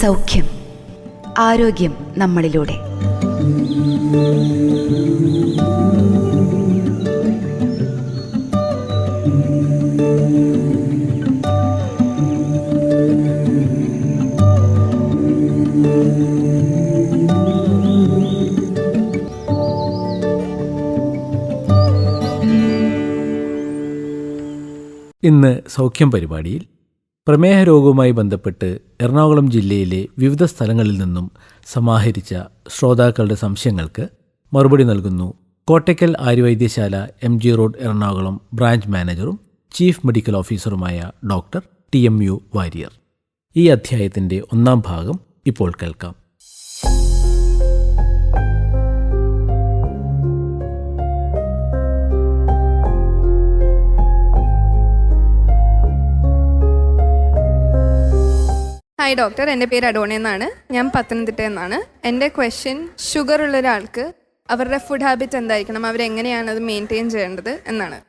സൗഖ്യം ആരോഗ്യം നമ്മളിലൂടെ. ഇന്ന് സൗഖ്യം പരിപാടിയിൽ പ്രമേഹ രോഗവുമായി ബന്ധപ്പെട്ട് എറണാകുളം ജില്ലയിലെ വിവിധ സ്ഥലങ്ങളിൽ നിന്നും സമാഹരിച്ച ശ്രോതാക്കളുടെ സംശയങ്ങൾക്ക് മറുപടി നൽകുന്നു. Kottakkal Aryavaidyasala M G road Ernakulam branch മാനേജറും chief medical ഓഫീസറുമായ doctor T M U Warrier. ഈ അധ്യായത്തിന്റെ ഒന്നാം ഭാഗം ഇപ്പോൾ കേൾക്കാം. ഹായ് ഡോക്ടർ എന്റെ പേര് അഡോണി എന്നാണ്. ഞാൻ പത്തനംതിട്ട എന്നാണ് എന്റെ ക്വസ്റ്റ്യൻ ഷുഗർ ഉള്ള ഒരാൾക്ക് അവരുടെ ഫുഡ് ഹാബിറ്റ് എന്തായിരിക്കണം? അവരെങ്ങനെയാണ് അത് മെയിന്റെയിൻ ചെയ്യേണ്ടത് എന്നാണ്.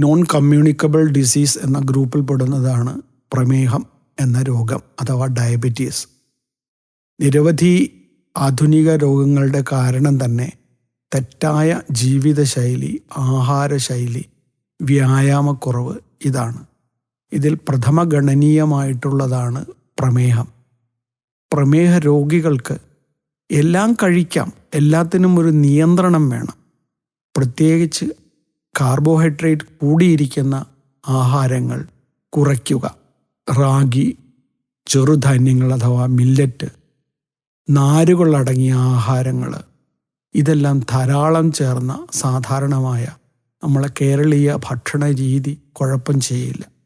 നോൺ കമ്മ്യൂണിക്കബിൾ ഡിസീസ് എന്ന ഗ്രൂപ്പിൽ പെടുന്നതാണ് പ്രമേഹം എന്ന രോഗം അഥവാ ഡയബറ്റീസ് നിരവധി ആധുനിക രോഗങ്ങളുടെ കാരണം തന്നെ തെറ്റായ ജീവിതശൈലി ആഹാരശൈലി വ്യായാമക്കുറവ് ഇതാണ്. ഇതിൽ പ്രഥമ ഗണനീയമായിട്ടുള്ളതാണ് പ്രമേഹം. പ്രമേഹ രോഗികൾക്ക് എല്ലാം കഴിക്കാം എല്ലാത്തിനും ഒരു നിയന്ത്രണം വേണം. പ്രത്യേകിച്ച് കാർബോഹൈഡ്രേറ്റ് കൂടിയിരിക്കുന്ന ആഹാരങ്ങൾ കുറയ്ക്കുക. റാഗി ചെറുധാന്യങ്ങൾ അഥവാ മില്ലറ്റ് നാരുകളടങ്ങിയ ആഹാരങ്ങൾ ഇതെല്ലാം ധാരാളം ചേർന്ന സാധാരണമായ നമ്മളെ കേരളീയ ഭക്ഷണ രീതി കുഴപ്പം ചെയ്യില്ല.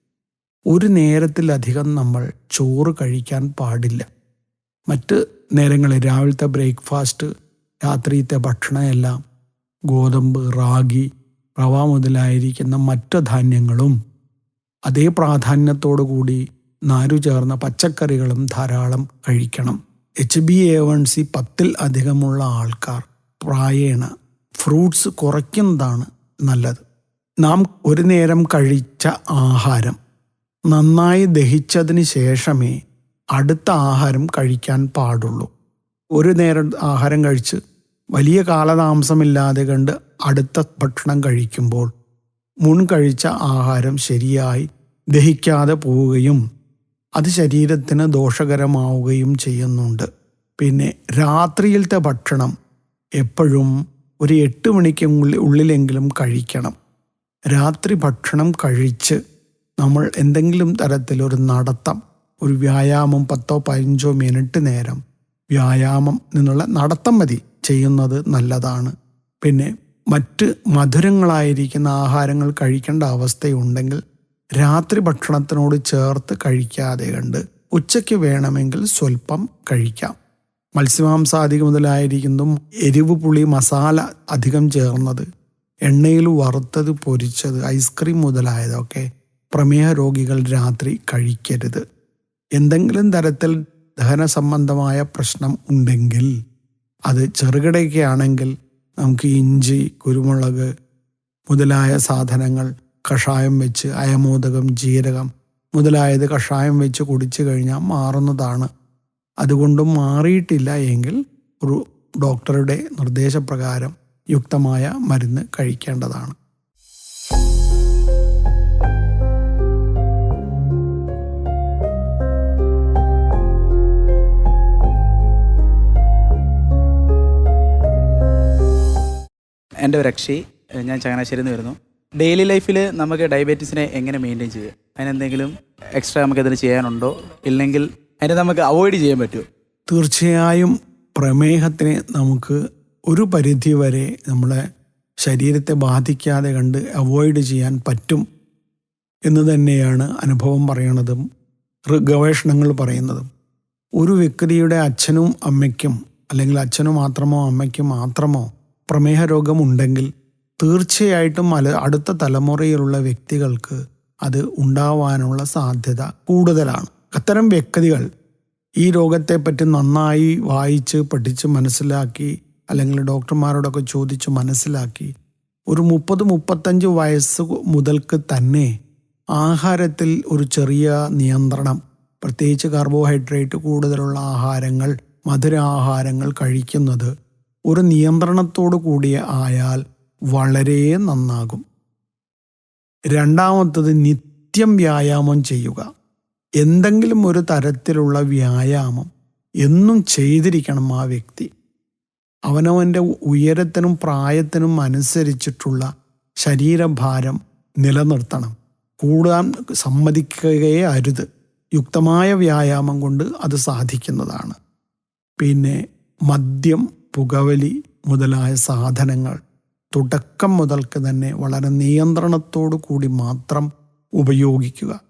ഒരു നേരത്തിലധികം നമ്മൾ ചോറ് കഴിക്കാൻ പാടില്ല. മറ്റ് നേരങ്ങളിൽ രാവിലത്തെ ബ്രേക്ക്ഫാസ്റ്റ് രാത്രിയത്തെ ഭക്ഷണമെല്ലാം ഗോതമ്പ് റാഗി റവ മുതലായിരിക്കുന്ന മറ്റ് ധാന്യങ്ങളും അതേ പ്രാധാന്യത്തോടു കൂടി നാരു ചേർന്ന പച്ചക്കറികളും ധാരാളം കഴിക്കണം. H B A one C പത്തിൽ അധികമുള്ള ആൾക്കാർ പ്രായേണ ഫ്രൂട്ട്സ് കുറയ്ക്കുന്നതാണ് നല്ലത്. നാം ഒരു നേരം കഴിച്ച ആഹാരം നന്നായി ദഹിച്ചതിന് ശേഷമേ അടുത്ത ആഹാരം കഴിക്കാൻ പാടുള്ളൂ. ഒരു നേരം ആഹാരം കഴിച്ച് വലിയ കാലതാമസമില്ലാതെ കണ്ട് അടുത്ത ഭക്ഷണം കഴിക്കുമ്പോൾ മുൻ കഴിച്ച ആഹാരം ശരിയായി ദഹിക്കാതെ പോവുകയും അത് ശരീരത്തിന് ദോഷകരമാവുകയും ചെയ്യുന്നുണ്ട്. പിന്നെ രാത്രിയിലത്തെ ഭക്ഷണം എപ്പോഴും ഒരു എട്ട് മണിക്ക് ഉള്ളിലെങ്കിലും കഴിക്കണം. രാത്രി ഭക്ഷണം കഴിച്ച് നമ്മൾ എന്തെങ്കിലും തരത്തിൽ ഒരു നടത്തം ഒരു വ്യായാമം പത്തോ പതിനഞ്ചോ മിനിറ്റ് നേരം വ്യായാമം നിന്നുള്ള നടത്തം മതി. ചെയ്യുന്നത് നല്ലതാണ്. പിന്നെ മറ്റ് മധുരങ്ങളായിരിക്കുന്ന ആഹാരങ്ങൾ കഴിക്കേണ്ട അവസ്ഥയുണ്ടെങ്കിൽ രാത്രി ഭക്ഷണത്തിനോട് ചേർത്ത് കഴിക്കാതെ കണ്ട് ഉച്ചയ്ക്ക് വേണമെങ്കിൽ സ്വല്പം കഴിക്കാം. മത്സ്യമാംസാധികം മുതലായിരിക്കുന്നതും എരിവ് പുളി മസാല അധികം ചേർന്നത് എണ്ണയിൽ വറുത്തത് പൊരിച്ചത് ഐസ്ക്രീം മുതലായതൊക്കെ പ്രമേഹ രോഗികൾ രാത്രി കഴിക്കരുത്. എന്തെങ്കിലും തരത്തിൽ ദഹന സംബന്ധമായ പ്രശ്നം ഉണ്ടെങ്കിൽ അത് ചെറുകിടയ്ക്കാണെങ്കിൽ നമുക്ക് ഇഞ്ചി കുരുമുളക് മുതലായ സാധനങ്ങൾ കഷായം വെച്ച് അയമോദകം ജീരകം മുതലായത് കഷായം വെച്ച് കുടിച്ചു കഴിഞ്ഞാൽ മാറുന്നതാണ്. അതുകൊണ്ടും മാറിയിട്ടില്ല എങ്കിൽ ഒരു ഡോക്ടറുടെ നിർദ്ദേശപ്രകാരം യുക്തമായ മരുന്ന് കഴിക്കേണ്ടതാണ്. എന്റെ ഒരു അക്ഷി ഞാൻ ചങ്ങനാശ്ശേരിയിൽ നിന്ന് വരുന്നു. ഡെയിലി ലൈഫിൽ നമുക്ക് ഡയബറ്റീസിനെ എങ്ങനെ മെയിന്റെയിൻ ചെയ്യുക? അതിനെന്തെങ്കിലും എക്സ്ട്രാ നമുക്ക് അതിന് ചെയ്യാനുണ്ടോ? ഇല്ലെങ്കിൽ അതിനെ നമുക്ക് അവോയ്ഡ് ചെയ്യാൻ പറ്റുമോ തീർച്ചയായും പ്രമേഹത്തിനെ നമുക്ക് ഒരു പരിധി വരെ നമ്മളെ ശരീരത്തെ ബാധിക്കാതെ കണ്ട് അവോയ്ഡ് ചെയ്യാൻ പറ്റും എന്ന് തന്നെയാണ് അനുഭവം പറയണതും ഗവേഷണങ്ങൾ പറയുന്നതും. ഒരു വ്യക്തിയുടെ അച്ഛനും അമ്മയ്ക്കും അല്ലെങ്കിൽ അച്ഛനും മാത്രമോ അമ്മയ്ക്കും മാത്രമോ പ്രമേഹ രോഗമുണ്ടെങ്കിൽ തീർച്ചയായിട്ടും അടുത്ത തലമുറയിലുള്ള വ്യക്തികൾക്ക് അത് ഉണ്ടാവാനുള്ള സാധ്യത കൂടുതലാണ്. അത്തരം വ്യക്തികൾ ഈ രോഗത്തെപ്പറ്റി നന്നായി വായിച്ച് പഠിച്ച് മനസ്സിലാക്കി അല്ലെങ്കിൽ ഡോക്ടർമാരോടൊക്കെ ചോദിച്ച് മനസ്സിലാക്കി ഒരു മുപ്പത് മുപ്പത്തഞ്ച് വയസ്സ് മുതൽക്ക് തന്നെ ആഹാരത്തിൽ ഒരു ചെറിയ നിയന്ത്രണം പ്രത്യേകിച്ച് കാർബോഹൈഡ്രേറ്റ് കൂടുതലുള്ള ആഹാരങ്ങൾ മധുരാഹാരങ്ങൾ കഴിക്കുന്നത് ഒരു നിയന്ത്രണത്തോടു കൂടിയ ആയാൽ വളരെ നന്നാകും. രണ്ടാമത്തത് നിത്യം വ്യായാമം ചെയ്യുക. എന്തെങ്കിലും ഒരു തരത്തിലുള്ള വ്യായാമം എന്നും ചെയ്തിരിക്കണം ആ വ്യക്തി. അവനവന്റെ ഉയരത്തിനും പ്രായത്തിനും അനുസരിച്ചിട്ടുള്ള ശരീരഭാരം നിലനിർത്തണം. കൂടാൻ സമ്മതിക്കുകയേ അരുത്. യുക്തമായ വ്യായാമം കൊണ്ട് അത് സാധിക്കുന്നതാണ്. പിന്നെ മദ്യം പുകവലി മുതലായ സാധനങ്ങൾ തുടക്കം മുതൽക്ക് തന്നെ വളരെ നിയന്ത്രണത്തോടു കൂടി മാത്രം ഉപയോഗിക്കുക.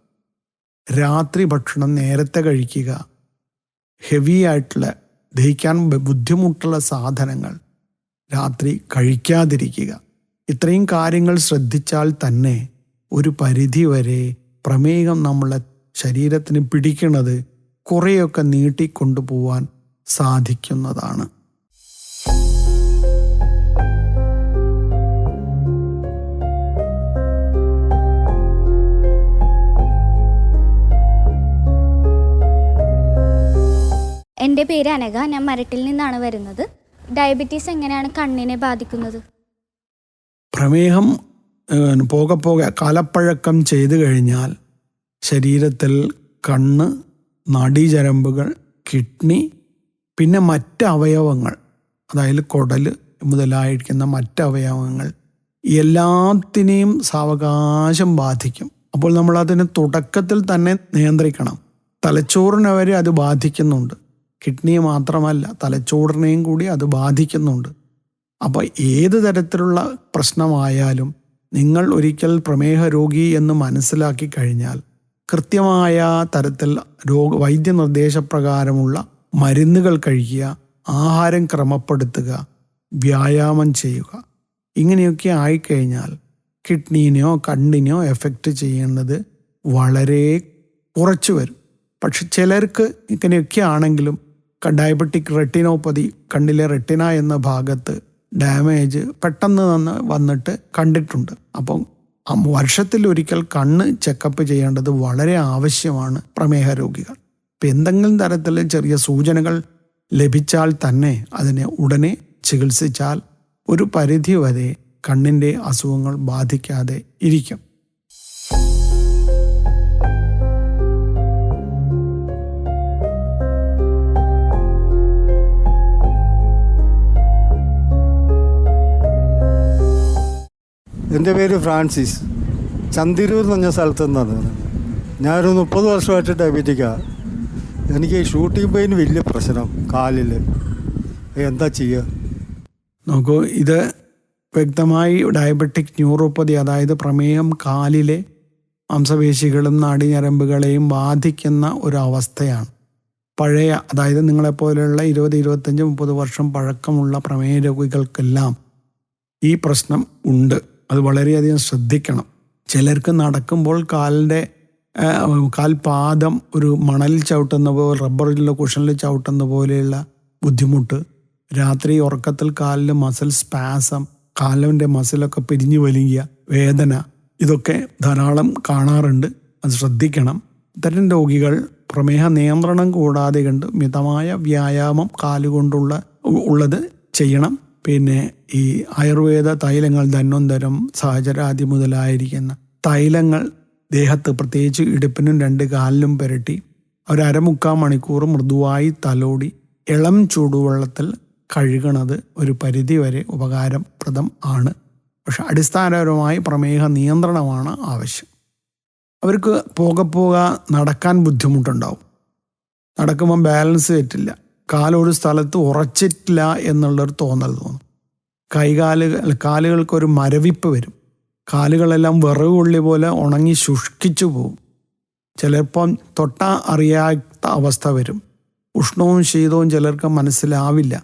രാത്രി ഭക്ഷണം നേരത്തെ കഴിക്കുക. ഹെവി ആയിട്ടുള്ള ദഹിക്കാൻ ബുദ്ധിമുട്ടുള്ള സാധനങ്ങൾ രാത്രി കഴിക്കാതിരിക്കുക. ഇത്രയും കാര്യങ്ങൾ ശ്രദ്ധിച്ചാൽ തന്നെ ഒരു പരിധി വരെ പ്രമേഹം നമ്മളെ ശരീരത്തിന് പിടിക്കുന്നത് കുറേയൊക്കെ നീട്ടിക്കൊണ്ടുപോവാൻ സാധിക്കുന്നതാണ്. എന്റെ പേര് അനഘ. ഞാൻ മരട്ടിൽ നിന്നാണ് വരുന്നത്. ഡയബറ്റീസ് എങ്ങനെയാണ് കണ്ണിനെ ബാധിക്കുന്നത്? പ്രമേഹം പോകെ പോകെ കാലപ്പഴക്കം ചെയ്തു കഴിഞ്ഞാൽ ശരീരത്തിൽ കണ്ണ് നാഡീചരമ്പുകൾ കിഡ്നി പിന്നെ മറ്റ് അവയവങ്ങൾ അതായത് കുടൽ മുതലായിരിക്കുന്ന മറ്റ് അവയവങ്ങൾ എല്ലാത്തിനെയും സാവകാശം ബാധിക്കും. അപ്പോൾ നമ്മൾ അതിന് തുടക്കത്തിൽ തന്നെ നിയന്ത്രിക്കണം. തലച്ചോറിനെ വരെ അത് ബാധിക്കുന്നുണ്ട്. കിഡ്നിയെ മാത്രമല്ല തലച്ചോറിനെയും കൂടി അത് ബാധിക്കുന്നുണ്ട്. അപ്പോൾ ഏത് തരത്തിലുള്ള പ്രശ്നമായാലും നിങ്ങൾ ഒരിക്കൽ പ്രമേഹ രോഗി എന്ന് മനസ്സിലാക്കി കഴിഞ്ഞാൽ കൃത്യമായ തരത്തിൽ രോഗ വൈദ്യനിർദ്ദേശപ്രകാരമുള്ള മരുന്നുകൾ കഴിക്കുക ആഹാരം ക്രമപ്പെടുത്തുക വ്യായാമം ചെയ്യുക. ഇങ്ങനെയൊക്കെ ആയിക്കഴിഞ്ഞാൽ കിഡ്നീനെയോ കണ്ണിനെയോ എഫക്റ്റ് ചെയ്യുന്നത് വളരെ കുറച്ചു വരും. പക്ഷെ ചിലർക്ക് ഇങ്ങനെയൊക്കെ ആണെങ്കിലും ഡയബറ്റിക് റെട്ടിനോപ്പതി കണ്ണിലെ റെട്ടിന എന്ന ഭാഗത്ത് ഡാമേജ് പെട്ടെന്ന് തന്നെ വന്നിട്ട് കണ്ടിട്ടുണ്ട്. അപ്പം വർഷത്തിൽ ഒരിക്കൽ കണ്ണ് ചെക്കപ്പ് ചെയ്യേണ്ടത് വളരെ ആവശ്യമാണ് പ്രമേഹ രോഗികൾ. ഇപ്പം എന്തെങ്കിലും തരത്തിൽ ചെറിയ സൂചനകൾ ലഭിച്ചാൽ തന്നെ അതിനെ ഉടനെ ചികിത്സിച്ചാൽ ഒരു പരിധി വരെ കണ്ണിന്റെ അസുഖങ്ങൾ ബാധിക്കാതെ ഇരിക്കും. എന്റെ പേര് ഫ്രാൻസിസ്. ചന്തിരൂർ എന്ന് പറഞ്ഞ സ്ഥലത്ത് നിന്നാണ്. ഞാനൊരു മുപ്പത് വർഷമായിട്ട് ഡയബറ്റിക്കാണ് എനിക്ക് ഷൂട്ടിംഗ് പെയിൻ വലിയ പ്രശ്നം കാലിൽ എന്താ ചെയ്യുക നോക്കൂ ഇത് വ്യക്തമായി ഡയബറ്റിക് ന്യൂറോപ്പതി അതായത് പ്രമേഹം കാലിലെ മാംസപേശികളും നാടിഞരമ്പുകളെയും ബാധിക്കുന്ന ഒരു അവസ്ഥയാണ്. പഴയ അതായത് നിങ്ങളെപ്പോലെയുള്ള ഇരുപത് ഇരുപത്തഞ്ച് മുപ്പത് വർഷം പഴക്കമുള്ള പ്രമേയ രോഗികൾക്കെല്ലാം ഈ പ്രശ്നം ഉണ്ട്. അത് വളരെയധികം ശ്രദ്ധിക്കണം. ചിലർക്ക് നടക്കുമ്പോൾ കാലിന്റെ കാൽപാദം ഒരു മണലിൽ ചവിട്ടുന്ന പോലെ റബ്ബറിലുള്ള കുഷനിൽ ചവിട്ടുന്ന പോലെയുള്ള ബുദ്ധിമുട്ട്. രാത്രി ഉറക്കത്തിൽ കാലിലെ മസിൽ സ്പാസം കാലിന്റെ മസിലൊക്കെ പിരിഞ്ഞു വലിയ വേദന ഇതൊക്കെ ധാരാളം കാണാറുണ്ട്. അത് ശ്രദ്ധിക്കണം. ഇത്തരം രോഗികൾ പ്രമേഹ നിയന്ത്രണം കൂടാതെ കണ്ട് മിതമായ വ്യായാമം കാലുകൊണ്ടുള്ള ഉള്ളത് ചെയ്യണം. പിന്നെ ഈ ആയുർവേദ തൈലങ്ങൾ ധന്വന്തരം സഹചരാതി മുതലായിരിക്കുന്ന തൈലങ്ങൾ ദേഹത്ത് പ്രത്യേകിച്ച് ഇടുപ്പിനും രണ്ട് കാലിലും പുരട്ടി ഒരു അരമുക്കാൽ മണിക്കൂർ മൃദുവായി തലോടി ഇളം ചൂടുവെള്ളത്തിൽ കഴുകണത് ഒരു പരിധിവരെ ഉപകാരപ്രദം ആണ്. പക്ഷെ അടിസ്ഥാനപരമായി പ്രമേഹ നിയന്ത്രണമാണ് ആവശ്യം. അവർക്ക് പോക പോക നടക്കാൻ ബുദ്ധിമുട്ടുണ്ടാവും. നടക്കുമ്പം ബാലൻസ് തെറ്റില്ല. കാലൊരു സ്ഥലത്ത് ഉറച്ചിട്ടില്ല എന്നുള്ളൊരു തോന്നൽ തോന്നും. കൈകാലുകൾ കാലുകൾക്കൊരു മരവിപ്പ് വരും. കാലുകളെല്ലാം വിറകുള്ളി പോലെ ഉണങ്ങി ശുഷ്കിച്ചു പോവും. ചിലപ്പം തൊട്ടാ അറിയാത്ത അവസ്ഥ വരും. ഉഷ്ണവും ശീതവും ചിലർക്ക് മനസ്സിലാവില്ല.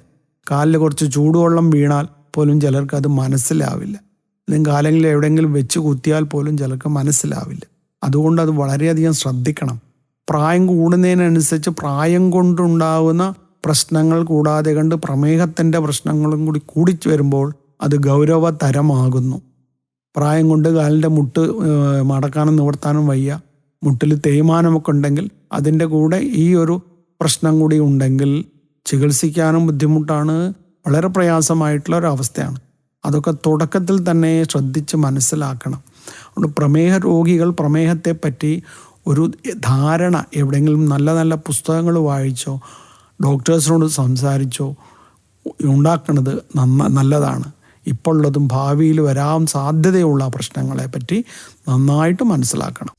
കാലിൽ കുറച്ച് ചൂടുവെള്ളം വീണാൽ പോലും ചിലർക്ക് അത് മനസ്സിലാവില്ല. അല്ലെങ്കിൽ കാലെങ്കിൽ എവിടെയെങ്കിലും വെച്ച് കുത്തിയാൽ പോലും ചിലർക്ക് മനസ്സിലാവില്ല. അതുകൊണ്ട് അത് വളരെയധികം ശ്രദ്ധിക്കണം. പ്രായം കൂടുന്നതിനനുസരിച്ച് പ്രായം കൊണ്ടുണ്ടാകുന്ന പ്രശ്നങ്ങൾ കൂടാതെ കണ്ട് പ്രമേഹത്തിന്റെ പ്രശ്നങ്ങളും കൂടി കൂടിച്ചു വരുമ്പോൾ അത് ഗൗരവതരമാകുന്നു. പ്രായം കൊണ്ട് കാലിന്റെ മുട്ട് മടക്കാനും നിവർത്താനും വയ്യ. മുട്ടിൽ തേയ്മാനമൊക്കെ ഉണ്ടെങ്കിൽ അതിന്റെ കൂടെ ഈ ഒരു പ്രശ്നം കൂടി ഉണ്ടെങ്കിൽ ചികിത്സിക്കാനും ബുദ്ധിമുട്ടാണ്. വളരെ പ്രയാസമായിട്ടുള്ള ഒരു അവസ്ഥയാണ്. അതൊക്കെ തുടക്കത്തിൽ തന്നെ ശ്രദ്ധിച്ച് മനസ്സിലാക്കണം. അതുകൊണ്ട് പ്രമേഹ രോഗികൾ പ്രമേഹത്തെ പറ്റി ഒരു ധാരണ എവിടെയെങ്കിലും നല്ല നല്ല പുസ്തകങ്ങൾ വായിച്ചോ ഡോക്ടേഴ്സിനോട് സംസാരിച്ചോ ഉണ്ടാക്കുന്നത് നന്ന നല്ലതാണ്. ഇപ്പോൾ ഉള്ളതും ഭാവിയിൽ വരാൻ സാധ്യതയുള്ള പ്രശ്നങ്ങളെ പറ്റി നന്നായിട്ട് മനസ്സിലാക്കണം.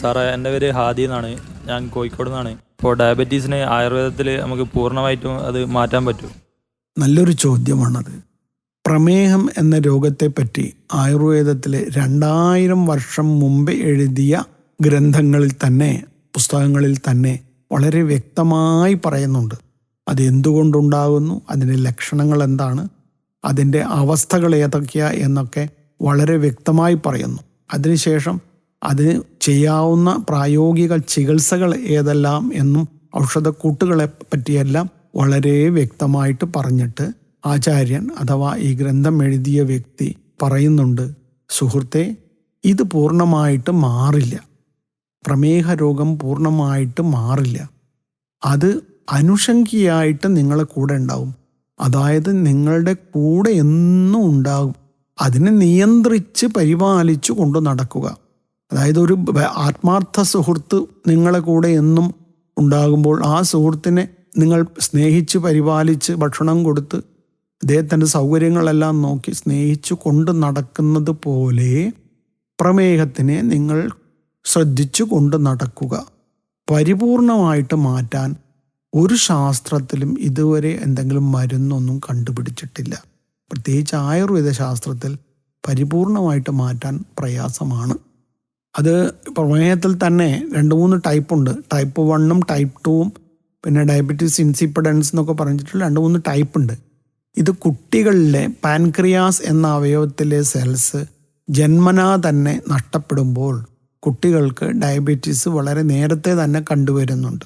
സാറേ എന്റെ പേര് ഹാദി എന്നാണ്. ഞാൻ കോഴിക്കോട് നിന്നാണ്. ഇപ്പോൾ ഡയബറ്റീസിന് ആയുർവേദത്തിൽ നമുക്ക് പൂർണമായിട്ടും അത് മാറ്റാൻ പറ്റും നല്ലൊരു ചോദ്യമാണത്. പ്രമേഹം എന്ന രോഗത്തെപ്പറ്റി ആയുർവേദത്തിലെ രണ്ടായിരം വർഷം മുമ്പ് എഴുതിയ ഗ്രന്ഥങ്ങളിൽ തന്നെ പുസ്തകങ്ങളിൽ തന്നെ വളരെ വ്യക്തമായി പറയുന്നുണ്ട്. അതെന്തുകൊണ്ടുണ്ടാകുന്നു അതിന്റെ ലക്ഷണങ്ങൾ എന്താണ് അതിന്റെ അവസ്ഥകൾ ഏതൊക്കെയാ എന്നൊക്കെ വളരെ വ്യക്തമായി പറയുന്നു. അതിനുശേഷം അതിന് ചെയ്യാവുന്ന പ്രായോഗിക ചികിത്സകൾ ഏതെല്ലാം എന്നും ഔഷധക്കൂട്ടുകളെ പറ്റിയെല്ലാം വളരെ വ്യക്തമായിട്ട് പറഞ്ഞിട്ട് ആചാര്യൻ അഥവാ ഈ ഗ്രന്ഥം എഴുതിയ വ്യക്തി പറയുന്നുണ്ട് സുഹൃത്തെ ഇത് പൂർണമായിട്ട് മാറില്ല. പ്രമേഹ രോഗം പൂർണമായിട്ട് മാറില്ല. അത് അനുഷംഗിയായിട്ട് നിങ്ങളെ കൂടെ ഉണ്ടാവും. അതായത് നിങ്ങളുടെ കൂടെ എന്നും ഉണ്ടാകും. അതിനെ നിയന്ത്രിച്ച് പരിപാലിച്ചു കൊണ്ടു നടക്കുക. അതായത് ഒരു ആത്മാർത്ഥ സുഹൃത്ത് നിങ്ങളെ കൂടെ എന്നും ഉണ്ടാകുമ്പോൾ ആ സുഹൃത്തിനെ നിങ്ങൾ സ്നേഹിച്ച് പരിപാലിച്ച് ഭക്ഷണം കൊടുത്ത് അദ്ദേഹത്തിന്റെ സൗകര്യങ്ങളെല്ലാം നോക്കി സ്നേഹിച്ചു കൊണ്ട് നടക്കുന്നത് പോലെ പ്രമേഹത്തിനെ നിങ്ങൾ ശ്രദ്ധിച്ചു കൊണ്ട് നടക്കുക. പരിപൂർണമായിട്ട് മാറ്റാൻ ഒരു ശാസ്ത്രത്തിലും ഇതുവരെ എന്തെങ്കിലും മരുന്നൊന്നും കണ്ടുപിടിച്ചിട്ടില്ല. പ്രത്യേകിച്ച് ആയുർവേദ ശാസ്ത്രത്തിൽ പരിപൂർണമായിട്ട് മാറ്റാൻ പ്രയാസമാണ്. അത് പ്രമേഹത്തിൽ തന്നെ രണ്ട് മൂന്ന് ടൈപ്പ് ഉണ്ട്. ടൈപ്പ് വണ്ണും ടൈപ്പ് ടൂവും പിന്നെ ഡയബറ്റീസ് ഇൻസിപ്പിഡൻസ് എന്നൊക്കെ പറഞ്ഞിട്ടുള്ള രണ്ട് മൂന്ന് ടൈപ്പ് ഉണ്ട്. ഇത് കുട്ടികളിലെ പാൻക്രിയാസ് എന്ന അവയവത്തിലെ സെൽസ് ജന്മനാ തന്നെ നഷ്ടപ്പെടുമ്പോൾ കുട്ടികൾക്ക് ഡയബറ്റീസ് വളരെ നേരത്തെ തന്നെ കണ്ടുവരുന്നുണ്ട്.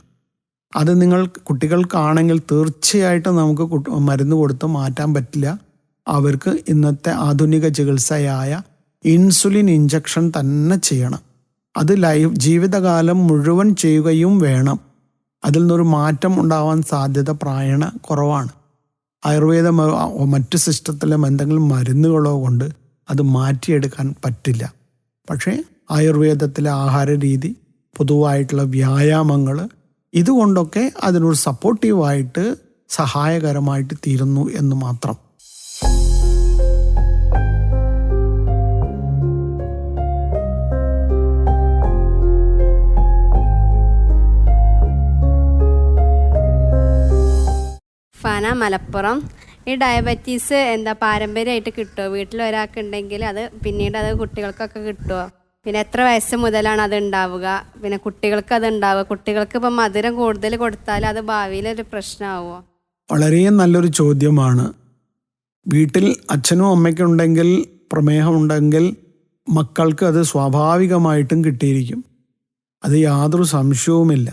അത് നിങ്ങൾ കുട്ടികൾക്കാണെങ്കിൽ തീർച്ചയായിട്ടും നമുക്ക് മരുന്ന് കൊടുത്ത് മാറ്റാൻ പറ്റില്ല. അവർക്ക് ഇന്നത്തെ ആധുനിക ചികിത്സയായ ഇൻസുലിൻ ഇഞ്ചക്ഷൻ തന്നെ ചെയ്യണം. അത് ലൈഫ് ജീവിതകാലം മുഴുവൻ ചെയ്യുകയും വേണം. അതിൽ നിന്നൊരു മാറ്റം ഉണ്ടാവാൻ സാധ്യത പ്രായണ കുറവാണ്. ആയുർവേദ മറ്റ് സിസ്റ്റത്തിലെ എന്തെങ്കിലും മരുന്നുകളോ കൊണ്ട് അത് മാറ്റിയെടുക്കാൻ പറ്റില്ല. പക്ഷേ ആയുർവേദത്തിലെ ആഹാര രീതി പൊതുവായിട്ടുള്ള വ്യായാമങ്ങൾ ഇതുകൊണ്ടൊക്കെ അതിനൊരു സപ്പോർട്ടീവായിട്ട് സഹായകരമായിട്ട് തീരുന്നു എന്ന് മാത്രം. ഫന മലപ്പുറം. ഈ ഡയബറ്റീസ് എന്താ പാരമ്പര്യമായിട്ട് കിട്ടുമോ വീട്ടിൽ ഒരാൾക്ക് ഉണ്ടെങ്കിൽ അത് പിന്നീട് അത് കുട്ടികൾക്കൊക്കെ കിട്ടുമോ പിന്നെ എത്ര വയസ്സ് മുതലാണ് അത് ഉണ്ടാവുക? പിന്നെ കുട്ടികൾക്ക് അത് ഉണ്ടാവുക? കുട്ടികൾക്ക് ഇപ്പം മധുരം കൂടുതൽ കൊടുത്താൽ അത് ഭാവിയിൽ ഒരു പ്രശ്നമാവുമോ? വളരെ നല്ലൊരു ചോദ്യമാണ്. വീട്ടിൽ അച്ഛനും അമ്മയ്ക്കും ഉണ്ടെങ്കിൽ പ്രമേഹമുണ്ടെങ്കിൽ മക്കൾക്ക് അത് സ്വാഭാവികമായിട്ടും കിട്ടിയിരിക്കും. അത് യാതൊരു സംശയവുമില്ല.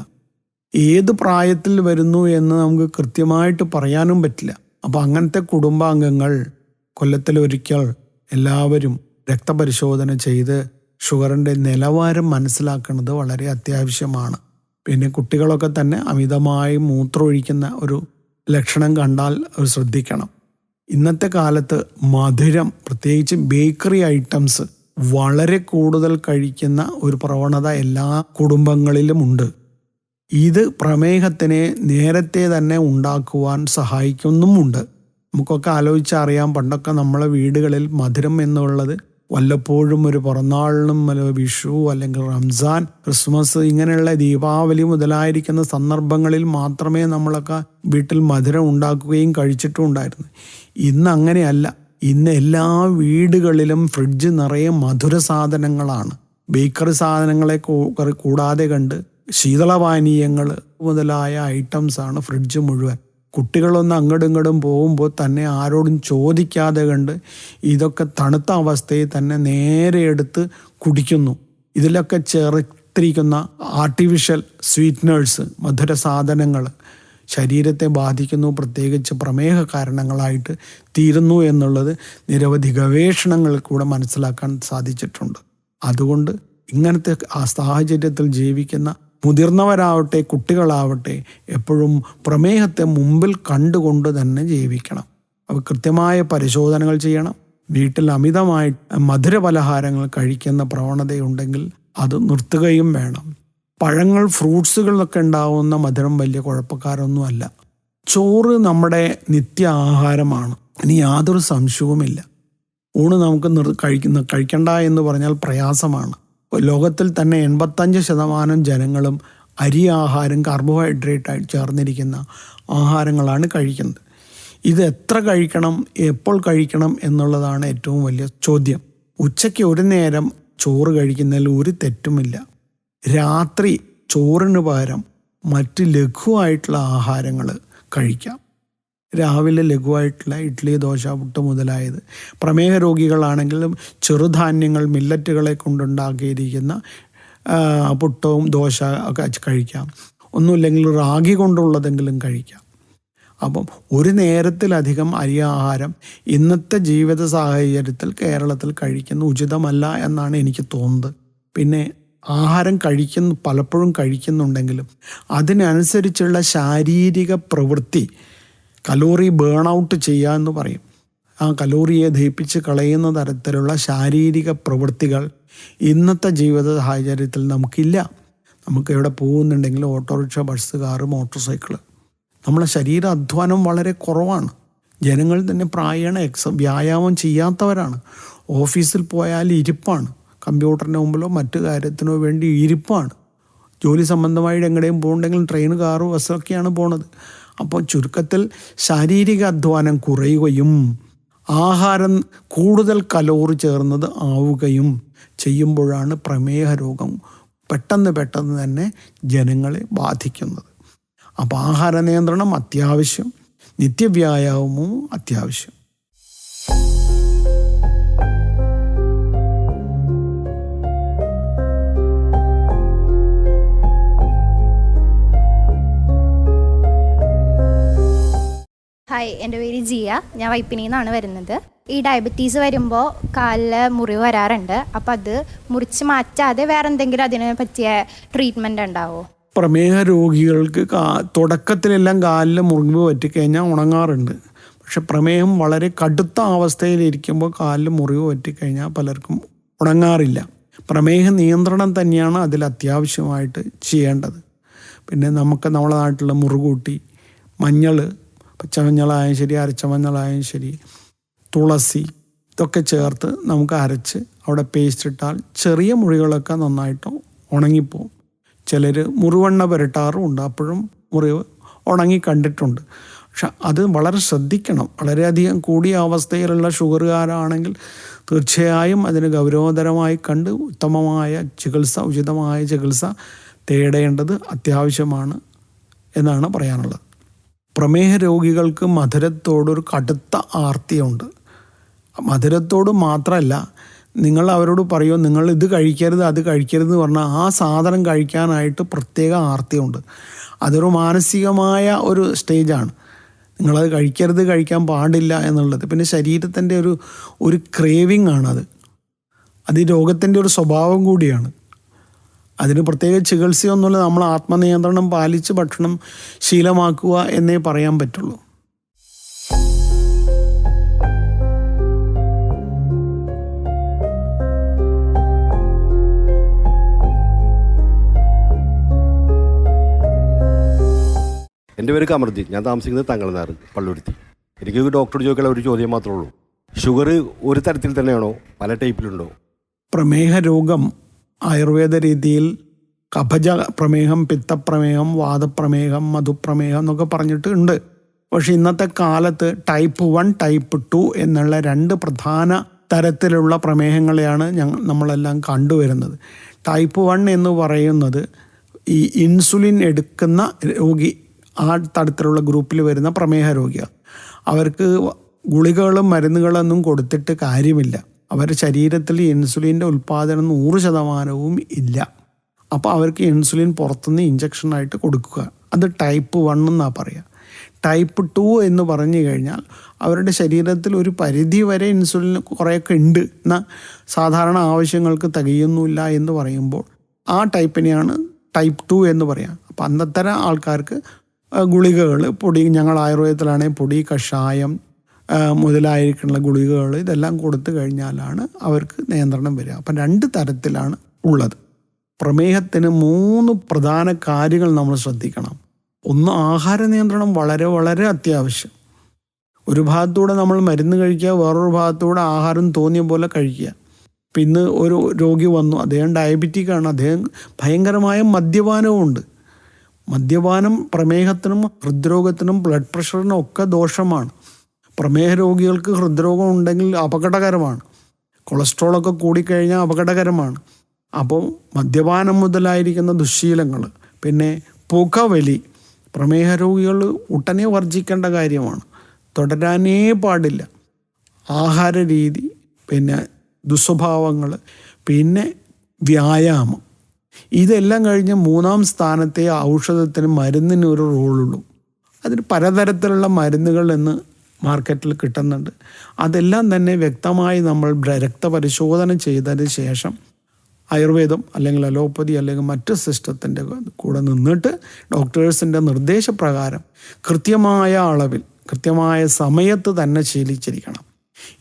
ഏത് പ്രായത്തിൽ വരുന്നു എന്ന് നമുക്ക് കൃത്യമായിട്ട് പറയാനും പറ്റില്ല. അപ്പോൾ അങ്ങനത്തെ കുടുംബാംഗങ്ങൾ കൊല്ലത്തിലൊരിക്കൽ എല്ലാവരും രക്തപരിശോധന ചെയ്ത് ഷുഗറിന്റെ നിലവാരം മനസ്സിലാക്കുന്നത് വളരെ അത്യാവശ്യമാണ്. പിന്നെ കുട്ടികളൊക്കെ തന്നെ അമിതമായി മൂത്രമൊഴിക്കുന്ന ഒരു ലക്ഷണം കണ്ടാൽ അത് ശ്രദ്ധിക്കണം. ഇന്നത്തെ കാലത്ത് മധുരം പ്രത്യേകിച്ച് ബേക്കറി ഐറ്റംസ് വളരെ കൂടുതൽ കഴിക്കുന്ന ഒരു പ്രവണത എല്ലാ കുടുംബങ്ങളിലും ഉണ്ട്. ഇത് പ്രമേഹത്തിനെ നേരത്തെ തന്നെ ഉണ്ടാക്കുവാൻ സഹായിക്കുന്നുമുണ്ട്. നമുക്കൊക്കെ ആലോചിച്ചറിയാം പണ്ടൊക്കെ നമ്മളെ വീടുകളിൽ മധുരം എന്നുള്ളത് വല്ലപ്പോഴും ഒരു പിറന്നാളിനും വിഷു അല്ലെങ്കിൽ റംസാൻ ക്രിസ്മസ് ഇങ്ങനെയുള്ള ദീപാവലി മുതലായിരിക്കുന്ന സന്ദർഭങ്ങളിൽ മാത്രമേ നമ്മളൊക്കെ വീട്ടിൽ മധുരം ഉണ്ടാക്കുകയും കഴിച്ചിട്ടും ഉണ്ടായിരുന്നു ഇന്ന് അങ്ങനെയല്ല. ഇന്ന് എല്ലാ വീടുകളിലും ഫ്രിഡ്ജ് നിറയെ മധുര സാധനങ്ങളാണ്. ബേക്കറി സാധനങ്ങളെ കൂടാതെ കണ്ട് ശീതളപാനീയങ്ങൾ മുതലായ ഐറ്റംസ് ആണ് ഫ്രിഡ്ജ് മുഴുവൻ. കുട്ടികളൊന്ന് അങ്ങോട്ടും ഇങ്ങോട്ടും പോകുമ്പോൾ തന്നെ ആരോടും ചോദിക്കാതെ കണ്ട് ഇതൊക്കെ തണുത്ത അവസ്ഥയിൽ തന്നെ നേരെ എടുത്ത് കുടിക്കുന്നു. ഇതിലൊക്കെ ചേർത്ത് ചേർത്തിരിക്കുന്ന ആർട്ടിഫിഷ്യൽ സ്വീറ്റ്നേഴ്സ് മധുര സാധനങ്ങൾ ശരീരത്തെ ബാധിക്കുന്നു പ്രത്യേകിച്ച് പ്രമേഹ കാരണങ്ങളായിട്ട് തീരുന്നു എന്നുള്ളത് നിരവധി ഗവേഷണങ്ങൾ കൂടെ മനസ്സിലാക്കാൻ സാധിച്ചിട്ടുണ്ട്. അതുകൊണ്ട് ഇങ്ങനത്തെ ആ സാഹചര്യത്തിൽ ജീവിക്കുന്ന മുതിർന്നവരാവട്ടെ കുട്ടികളാവട്ടെ എപ്പോഴും പ്രമേഹത്തെ മുമ്പിൽ കണ്ടുകൊണ്ട് തന്നെ ജീവിക്കണം. അവ കൃത്യമായ പരിശോധനകൾ ചെയ്യണം. വീട്ടിൽ അമിതമായി മധുര പലഹാരങ്ങൾ കഴിക്കുന്ന പ്രവണതയുണ്ടെങ്കിൽ അത് നിർത്തുകയും വേണം. പഴങ്ങൾ ഫ്രൂട്ട്സുകളിലൊക്കെ ഉണ്ടാവുന്ന മധുരം വലിയ കുഴപ്പക്കാരൊന്നുമല്ല. ചോറ് നമ്മുടെ നിത്യ ആഹാരമാണ്. ഇനി യാതൊരു സംശയവുമില്ല. ഊണ് നമുക്ക് കഴിക്കുന്ന കഴിക്കണ്ട എന്ന് പറഞ്ഞാൽ പ്രയാസമാണ്. ലോകത്തിൽ തന്നെ എൺപത്തഞ്ച് ശതമാനം ജനങ്ങളും അരി ആഹാരം കാർബോഹൈഡ്രേറ്റ് ആയി ചേർന്നിരിക്കുന്ന ആഹാരങ്ങളാണ് കഴിക്കുന്നത്. ഇത് എത്ര കഴിക്കണം എപ്പോൾ കഴിക്കണം എന്നുള്ളതാണ് ഏറ്റവും വലിയ ചോദ്യം. ഉച്ചയ്ക്ക് ഒരു നേരം ചോറ് കഴിക്കുന്നതിൽ ഒരു തെറ്റുമില്ല. രാത്രി ചോറിന് പകരം മറ്റ് ലഘുവായിട്ടുള്ള ആഹാരങ്ങൾ കഴിക്കാം. രാവിലെ ലഘുവായിട്ടുള്ള ഇഡ്ഡലി ദോശ പുട്ട് മുതലായത്. പ്രമേഹ രോഗികളാണെങ്കിലും ചെറുധാന്യങ്ങൾ മില്ലറ്റുകളെ കൊണ്ടുണ്ടാക്കിയിരിക്കുന്ന പുട്ടവും ദോശ ഒക്കെ കഴിക്കാം. ഒന്നുമില്ലെങ്കിൽ റാഗി കൊണ്ടുള്ളതെങ്കിലും കഴിക്കാം. അപ്പം ഒരു നേരത്തിലധികം അരി ആഹാരം ഇന്നത്തെ ജീവിത സാഹചര്യത്തിൽ കേരളത്തിൽ കഴിക്കുന്ന ഉചിതമല്ല എന്നാണ് എനിക്ക് തോന്നുന്നത്. പിന്നെ ആഹാരം കഴിക്കുന്നു പലപ്പോഴും കഴിക്കുന്നുണ്ടെങ്കിലും അതിനനുസരിച്ചുള്ള ശാരീരിക പ്രവൃത്തി കലോറി ബേൺ ഔട്ട് ചെയ്യുക എന്ന് പറയും. ആ കലോറിയെ ദഹിപ്പിച്ച് കളയുന്ന തരത്തിലുള്ള ശാരീരിക പ്രവൃത്തികൾ ഇന്നത്തെ ജീവിത സാഹചര്യത്തിൽ നമുക്കില്ല. നമുക്ക് എവിടെ പോകുന്നുണ്ടെങ്കിൽ auto rickshaw bus car motorcycle നമ്മളെ ശരീര അധ്വാനം വളരെ കുറവാണ്. ജനങ്ങൾ തന്നെ പ്രായണ എക്സ വ്യായാമം ചെയ്യാത്തവരാണ്. ഓഫീസിൽ പോയാൽ ഇരിപ്പാണ്. കമ്പ്യൂട്ടറിന് മുമ്പിലോ മറ്റു കാര്യത്തിനോ വേണ്ടി ഇരിപ്പാണ്. ജോലി സംബന്ധമായിട്ട് എങ്ങടെയും പോകണ്ടെങ്കിലും ട്രെയിൻ കാറ് ബസ്സൊക്കെയാണ് പോണത്. അപ്പോൾ ചുരുക്കത്തിൽ ശാരീരിക അധ്വാനം കുറയുകയും ആഹാരം കൂടുതൽ കലോറി ചേർന്നത് ആവുകയും ചെയ്യുമ്പോഴാണ് പ്രമേഹ രോഗം പെട്ടെന്ന് പെട്ടെന്ന് തന്നെ ജനങ്ങളെ ബാധിക്കുന്നത്. അപ്പോൾ ആഹാര നിയന്ത്രണം അത്യാവശ്യം നിത്യവ്യായാമവും അത്യാവശ്യം. ഹായ് എന്റെ പേര് ജിയ. ഞാൻ വൈപ്പിനിയിൽ നിന്നാണ് വരുന്നത്. ഈ ഡയബറ്റീസ് വരുമ്പോൾ കാലിൽ മുറിവ് വരാറുണ്ട്. അപ്പോൾ അത് മുറിച്ച് മാറ്റാതെ വേറെ എന്തെങ്കിലും അതിനെ പറ്റിയ ട്രീറ്റ്മെന്റ് ഉണ്ടാവോ? പ്രമേഹ രോഗികൾക്ക് കാ തുടക്കത്തിലെല്ലാം കാലിൽ മുറിവ് പറ്റിക്കഴിഞ്ഞാൽ ഉണങ്ങാറുണ്ട്. പക്ഷെ പ്രമേഹം വളരെ കടുത്ത അവസ്ഥയിലിരിക്കുമ്പോൾ കാലിൽ മുറിവ് പറ്റിക്കഴിഞ്ഞാൽ പലർക്കും ഉണങ്ങാറില്ല. പ്രമേഹ നിയന്ത്രണം തന്നെയാണ് അതിൽ അത്യാവശ്യമായിട്ട് ചെയ്യേണ്ടത്. പിന്നെ നമുക്ക് നമ്മുടെ നാട്ടിലുള്ള മുറുകൂട്ടി മഞ്ഞൾ പച്ചമഞ്ഞളായാലും ശരി അരച്ച മഞ്ഞളായാലും ശരി തുളസി ഇതൊക്കെ ചേർത്ത് നമുക്ക് അരച്ച് അവിടെ പേസ്റ്റ് ഇട്ടാൽ ചെറിയ മുറികളൊക്കെ നന്നായിട്ട് ഉണങ്ങിപ്പോവും. ചിലർ മുറിവെണ്ണ പുരട്ടാറും ഉണ്ട് അപ്പോഴും മുറിവ് ഉണങ്ങി കണ്ടിട്ടുണ്ട്. പക്ഷെ അത് വളരെ ശ്രദ്ധിക്കണം. വളരെയധികം കൂടിയ അവസ്ഥയിലുള്ള ഷുഗറുകാരാണെങ്കിൽ തീർച്ചയായും അതിന് ഗൗരവതരമായി കണ്ട് ഉത്തമമായ ചികിത്സ ഉചിതമായ ചികിത്സ തേടേണ്ടത് അത്യാവശ്യമാണ് എന്നാണ് പറയാനുള്ളത്. പ്രമേഹ രോഗികൾക്ക് മധുരത്തോടൊരു കടുത്ത ആർത്തിയുണ്ട്. മധുരത്തോട് മാത്രമല്ല നിങ്ങൾ അവരോട് പറയോ നിങ്ങൾ ഇത് കഴിക്കരുത് അത് കഴിക്കരുത് എന്ന് പറഞ്ഞാൽ ആ സാധനം കഴിക്കാനായിട്ട് പ്രത്യേക ആർത്തിയുണ്ട്. അതൊരു മാനസികമായ ഒരു സ്റ്റേജാണ്. നിങ്ങളത് കഴിക്കരുത് കഴിക്കാൻ പാടില്ല എന്നുള്ളത്. പിന്നെ ശരീരത്തിന്റെ ഒരു ഒരു ക്രേവിങ് ആണത് അത് ഈ രോഗത്തിന്റെ ഒരു സ്വഭാവം കൂടിയാണ്. അതിന് പ്രത്യേക ചികിത്സയൊന്നുമില്ല നമ്മൾ ആത്മനിയന്ത്രണം പാലിച്ച് ഭക്ഷണം ശീലമാക്കുക എന്നേ പറയാൻ പറ്റുള്ളൂ. എന്റെ പേര് കമർജി. ഞാൻ താമസിക്കുന്നത് തങ്ങളനാറ് പള്ളുരുത്തി. എനിക്ക് ഡോക്ടറോട് ചോദിക്കാനുള്ള ഒരു ചോദ്യം മാത്രമേ ഉള്ളൂ. ഷുഗർ ഒരു തരത്തിൽ തന്നെയാണോ? പല ടൈപ്പിലുണ്ടോ? പ്രമേഹ രോഗം ആയുർവേദ രീതിയിൽ കഫജ പ്രമേഹം പിത്തപ്രമേഹം വാദപ്രമേഹം മധുപ്രമേഹം എന്നൊക്കെ പറഞ്ഞിട്ട് ഉണ്ട്. പക്ഷെ ഇന്നത്തെ കാലത്ത് ടൈപ്പ് വൺ ടൈപ്പ് ടു എന്നുള്ള രണ്ട് പ്രധാന തരത്തിലുള്ള പ്രമേഹങ്ങളെയാണ് ഞങ്ങൾ നമ്മളെല്ലാം കണ്ടുവരുന്നത്. ടൈപ്പ് വൺ എന്ന് പറയുന്നത് ഈ ഇൻസുലിൻ എടുക്കുന്ന രോഗി ആ തരത്തിലുള്ള ഗ്രൂപ്പിൽ വരുന്ന പ്രമേഹ രോഗികൾ അവർക്ക് ഗുളികകളും മരുന്നുകളൊന്നും കൊടുത്തിട്ട് കാര്യമില്ല. അവരുടെ ശരീരത്തിൽ ഇൻസുലിന്റെ ഉൽപ്പാദനം നൂറ് ശതമാനവും ഇല്ല. അപ്പോൾ അവർക്ക് ഇൻസുലിൻ പുറത്തുനിന്ന് ഇഞ്ചക്ഷനായിട്ട് കൊടുക്കുക. അത് ടൈപ്പ് വൺ എന്നാണ് പറയുക. ടൈപ്പ് ടു എന്ന് പറഞ്ഞു കഴിഞ്ഞാൽ അവരുടെ ശരീരത്തിൽ ഒരു പരിധി വരെ ഇൻസുലിൻ കുറേയൊക്കെ ഉണ്ട് എന്നാൽ സാധാരണ ആവശ്യങ്ങൾക്ക് തികയുന്നില്ല എന്ന് പറയുമ്പോൾ ആ ടൈപ്പിനെയാണ് ടൈപ്പ് ടു എന്ന് പറയാം. അപ്പം അന്നത്തരം ആൾക്കാർക്ക് ഗുളികകൾ പൊടി ഞങ്ങൾ ആയുർവേദത്തിലാണെങ്കിൽ പൊടി കഷായം മുതലായിരിക്കുന്ന ഗുളികകൾ ഇതെല്ലാം കൊടുത്തു കഴിഞ്ഞാലാണ് അവർക്ക് നിയന്ത്രണം വരിക. അപ്പം രണ്ട് തരത്തിലാണ് ഉള്ളത്. പ്രമേഹത്തിന് മൂന്ന് പ്രധാന കാര്യങ്ങൾ നമ്മൾ ശ്രദ്ധിക്കണം. ഒന്ന് ആഹാര നിയന്ത്രണം വളരെ വളരെ അത്യാവശ്യം. ഒരു ഭാഗത്തൂടെ നമ്മൾ മരുന്ന് കഴിക്കുക വേറൊരു ഭാഗത്തൂടെ ആഹാരം തോന്നിയ പോലെ കഴിക്കുക. പിന്നെ ഒരു രോഗി വന്നു അദ്ദേഹം ഡയബറ്റിക്കാണ് അദ്ദേഹം ഭയങ്കരമായ മദ്യപാനവും ഉണ്ട്. മദ്യപാനം പ്രമേഹത്തിനും ഹൃദ്രോഗത്തിനും ബ്ലഡ് പ്രഷറിനും ഒക്കെ ദോഷമാണ്. പ്രമേഹ രോഗികൾക്ക് ഹൃദ്രോഗം ഉണ്ടെങ്കിൽ അപകടകരമാണ്. കൊളസ്ട്രോളൊക്കെ കൂടിക്കഴിഞ്ഞാൽ അപകടകരമാണ്. അപ്പോൾ മദ്യപാനം മുതലായിരിക്കുന്ന ദുശ്ശീലങ്ങൾ പിന്നെ പുകവലി പ്രമേഹ രോഗികൾ ഉടനെ വർജിക്കേണ്ട കാര്യമാണ്. തുടരാനേ പാടില്ല. ആഹാര രീതി പിന്നെ ദുസ്വഭാവങ്ങൾ പിന്നെ വ്യായാമം. ഇതെല്ലാം കഴിഞ്ഞ് മൂന്നാം സ്ഥാനത്തെ ഔഷധത്തിന് മരുന്നിന് ഒരു റോളുള്ളൂ. അതിന് പലതരത്തിലുള്ള മരുന്നുകൾ ഇന്ന് മാർക്കറ്റിൽ കിട്ടുന്നുണ്ട്. അതെല്ലാം തന്നെ വ്യക്തമായി നമ്മൾ രക്തപരിശോധന ചെയ്തതിന് ശേഷം ആയുർവേദം അല്ലെങ്കിൽ അലോപ്പതി അല്ലെങ്കിൽ മറ്റ് സിസ്റ്റത്തിന്റെ കൂടെ നിന്നിട്ട് ഡോക്ടേഴ്സിന്റെ നിർദ്ദേശപ്രകാരം കൃത്യമായ അളവിൽ കൃത്യമായ സമയത്ത് തന്നെ ശീലിച്ചിരിക്കണം.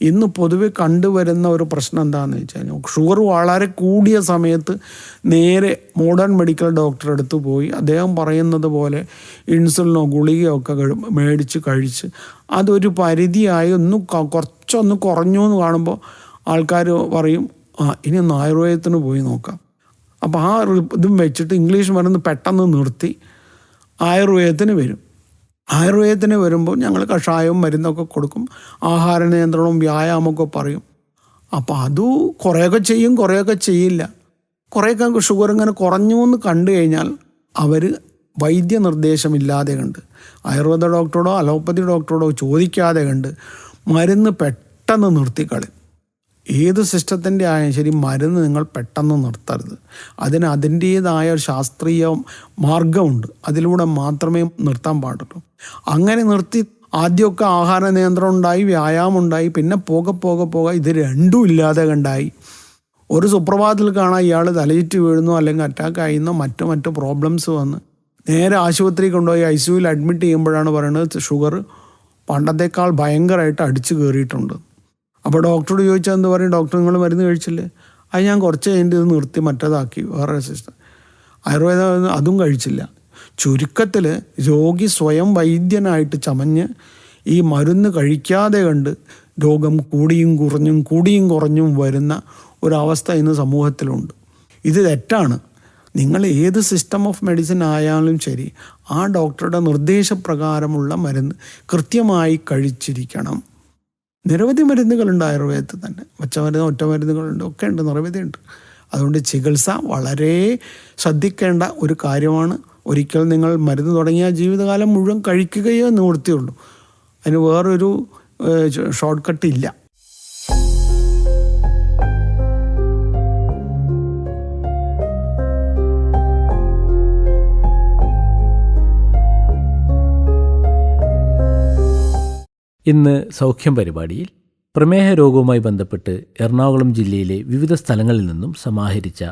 ഇന്ന് പൊതുവെ കണ്ടുവരുന്ന ഒരു പ്രശ്നം എന്താണെന്ന് വെച്ച് കഴിഞ്ഞാൽ ഷുഗർ വളരെ കൂടിയ സമയത്ത് നേരെ മോഡേൺ മെഡിക്കൽ ഡോക്ടറെ അടുത്ത് പോയി അദ്ദേഹം പറയുന്നത് പോലെ ഇൻസുലിനോ ഗുളികയോ ഒക്കെ മേടിച്ച് കഴിച്ച് അതൊരു പരിധിയായി ഒന്ന് കുറച്ചൊന്ന് കുറഞ്ഞു എന്ന് കാണുമ്പോൾ ആൾക്കാർ പറയും ആ ഇനി ഒന്ന് ആയുർവേദത്തിന് പോയി നോക്കാം. അപ്പോൾ ആ ഇതും വെച്ചിട്ട് ഇംഗ്ലീഷ് മരുന്ന് പെട്ടെന്ന് നിർത്തി ആയുർവേദത്തിന് വരും. ആയുർവേദത്തിന് വരുമ്പോൾ ഞങ്ങൾ കഷായവും മരുന്നൊക്കെ കൊടുക്കും ആഹാര നിയന്ത്രണവും വ്യായാമമൊക്കെ പറയും. അപ്പോൾ അത് കുറേയൊക്കെ ചെയ്യും കുറേയൊക്കെ ചെയ്യില്ല. കുറേയൊക്കെ ഷുഗർ ഇങ്ങനെ കുറഞ്ഞു എന്ന് കണ്ടു കഴിഞ്ഞാൽ അവർ വൈദ്യനിർദ്ദേശമില്ലാതെ കണ്ട് ആയുർവേദ ഡോക്ടറോടോ അലോപ്പതി ഡോക്ടറോടോ ചോദിക്കാതെ കണ്ട് മരുന്ന് പെട്ടെന്ന് നിർത്തിക്കളയും ഏത് സിസ്റ്റത്തിന്റെ ആയാലും ശരി മരുന്ന് നിങ്ങൾ പെട്ടെന്ന് നിർത്തരുത്. അതിന് അതിന്റേതായ ഒരു ശാസ്ത്രീയ മാർഗമുണ്ട് അതിലൂടെ മാത്രമേ നിർത്താൻ പാടുള്ളൂ. അങ്ങനെ നിർത്തി ആദ്യമൊക്കെ ആഹാര നിയന്ത്രണം ഉണ്ടായി വ്യായാമം ഉണ്ടായി പിന്നെ പോകെ പോകെ പോകെ ഇത് രണ്ടും ഇല്ലാതെ കണ്ടായി. ഒരു സുപ്രഭാതത്തിൽ കാണാൻ ഇയാൾ തലയിറ്റ് വീഴുന്നു അല്ലെങ്കിൽ അറ്റാക്ക് ആയിരുന്നോ മറ്റു മറ്റു പ്രോബ്ലംസ് വന്ന് നേരെ ആശുപത്രി കൊണ്ടുപോയി ഐ സിയുവിൽ അഡ്മിറ്റ് ചെയ്യുമ്പോഴാണ് പറയുന്നത് ഷുഗർ പണ്ടത്തേക്കാൾ ഭയങ്കരമായിട്ട് അടിച്ചു കയറിയിട്ടുണ്ട്. അപ്പോൾ ചോദിച്ചാൽ എന്ത് പറയും? ഡോക്ടർ നിങ്ങൾ മരുന്ന് കഴിച്ചില്ലേ? അത് ഞാൻ കുറച്ച് കഴിഞ്ഞിട്ട് ഇത് നിർത്തി മറ്റേതാക്കി വേറെ സിസ്റ്റം. ആയുർവേദം അതും കഴിച്ചില്ല. ചുരുക്കത്തിൽ രോഗി സ്വയം വൈദ്യനായിട്ട് ചമഞ്ഞ് ഈ മരുന്ന് കഴിക്കാതെ കണ്ട് രോഗം കൂടിയും കുറഞ്ഞും കൂടിയും കുറഞ്ഞും വരുന്ന ഒരവസ്ഥ ഇന്ന് സമൂഹത്തിലുണ്ട്. ഇത് തെറ്റാണ്. നിങ്ങൾ ഏത് സിസ്റ്റം ഓഫ് മെഡിസിൻ ആയാലും ശരി ആ ഡോക്ടറുടെ നിർദ്ദേശപ്രകാരമുള്ള മരുന്ന് കൃത്യമായി കഴിച്ചിരിക്കണം. നിരവധി മരുന്നുകളുണ്ട് ആയുർവേദത്തിൽ തന്നെ. ഒച്ചമരുന്ന് ഒറ്റ മരുന്നുകളുണ്ട് ഒക്കെ ഉണ്ട് നിരവധിയുണ്ട് അതുകൊണ്ട് ചികിത്സ വളരെ ശ്രദ്ധിക്കേണ്ട ഒരു കാര്യമാണ്. ഒരിക്കൽ നിങ്ങൾ മരുന്ന് തുടങ്ങിയ ജീവിതകാലം മുഴുവൻ കഴിക്കുകയോ നിവൃത്തിയുള്ളൂ. അതിന് വേറൊരു ഷോർട്ട് കട്ട് ഇല്ല. ഇന്ന് സൗഖ്യം പരിപാടിയിൽ പ്രമേഹ രോഗവുമായി ബന്ധപ്പെട്ട് എറണാകുളം ജില്ലയിലെ വിവിധ സ്ഥലങ്ങളിൽ നിന്നും സമാഹരിച്ച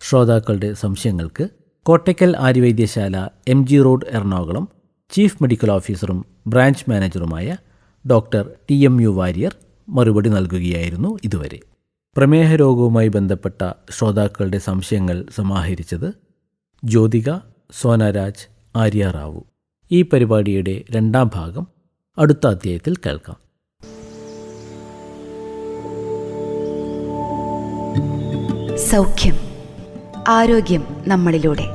ശ്രോതാക്കളുടെ സംശയങ്ങൾക്ക് Kottakkal Aryavaidyasala M G road Ernakulam chief medical ഓഫീസറും branch മാനേജറുമായ doctor T M U Warrier മറുപടി നൽകുകയായിരുന്നു ഇതുവരെ. പ്രമേഹ രോഗവുമായി ബന്ധപ്പെട്ട ശ്രോതാക്കളുടെ സംശയങ്ങൾ സമാഹരിച്ചത് ജ്യോതിക സോനരാജ് ആര്യ റാവു. ഈ പരിപാടിയുടെ രണ്ടാം ഭാഗം അടുത്ത അധ്യായത്തിൽ കേൾക്കാം. സൗഖ്യം ആരോഗ്യം നമ്മളിലൂടെ.